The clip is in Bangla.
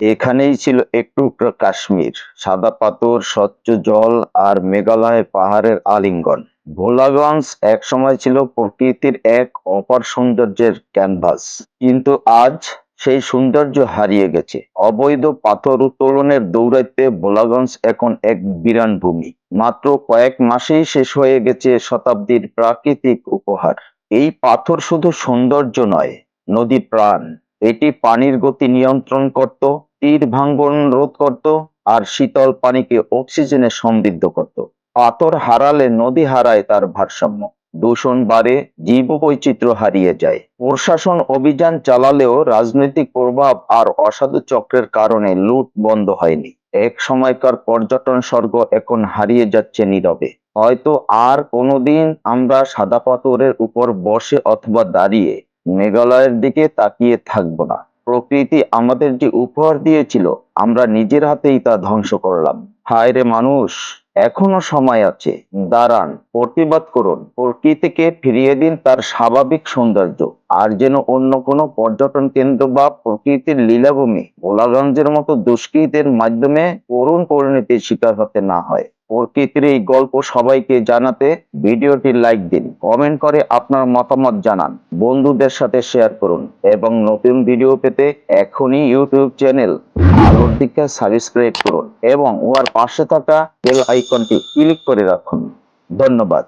এখানেই ছিল একটু কাশ্মীর, সাদা পাথর, স্বচ্ছ জল আর মেঘালয় পাহাড়ের আলিঙ্গন। ভোলাগঞ্জ এক সময় ছিল প্রকৃতির এক অপার সৌন্দর্যের ক্যানভাস। কিন্তু আজ সেই সৌন্দর্য হারিয়ে গেছে। অবৈধ পাথর উত্তোলনের দৌড়াইতে ভোলাগঞ্জ এখন এক বিরান ভূমি। মাত্র কয়েক মাসেই শেষ হয়ে গেছে শতাব্দীর প্রাকৃতিক উপহার। এই পাথর শুধু সৌন্দর্য নয় নদী প্রাণ। এটি পানির গতি নিয়ন্ত্রণ করত তীর ভাঙ্গন রোধ করত আর শীতল পানিকে অক্সিজেনে সমৃদ্ধ করত। পাথর হারালে নদী হারায় তার ভারসাম্য। দূষণ বাড়ে জীব বৈচিত্র্য হারিয়ে যায়। প্রশাসন অভিযান চালালেও রাজনৈতিক প্রভাব আর অসাধু চক্রের কারণে লুট বন্ধ হয়নি। এক সময়কার পর্যটন স্বর্গ এখন হারিয়ে যাচ্ছে নীরবে। হয়তো আর কোনোদিন আমরা সাদা পাথরের উপর বসে অথবা দাঁড়িয়ে মেঘালয়ের দিকে তাকিয়ে থাকব না। প্রকৃতি আমাদের যে উপহার দিয়েছিল, আমরা নিজের হাতেই তা ধ্বংস করলাম। হায় রে মানুষ, এখনও সময় আছে। দাঁড়ান, প্রতিবাদ করুন। প্রকৃতিকে ফিরিয়ে দিন তার স্বাভাবিক সৌন্দর্য। আর যেন অন্য কোনো পর্যটন কেন্দ্র বা প্রকৃতির লীলাভূমি ভোলাগঞ্জের মতো দুষ্কৃতের মাধ্যমে করুণ পরিণতির শিকার হতে না হয়। প্রকৃতির এই গল্প সবাইকে জানাতে ভিডিওটি লাইক দিন, কমেন্ট করে আপনার মতামত জানান, বন্ধুদের সাথে শেয়ার করুন এবং নতুন ভিডিও পেতে এখনই ইউটিউব চ্যানেল আলোর দিকে সাবস্ক্রাইব করুন এবং উহার পাশে থাকা বেল আইকনটি ক্লিক করে রাখুন। ধন্যবাদ।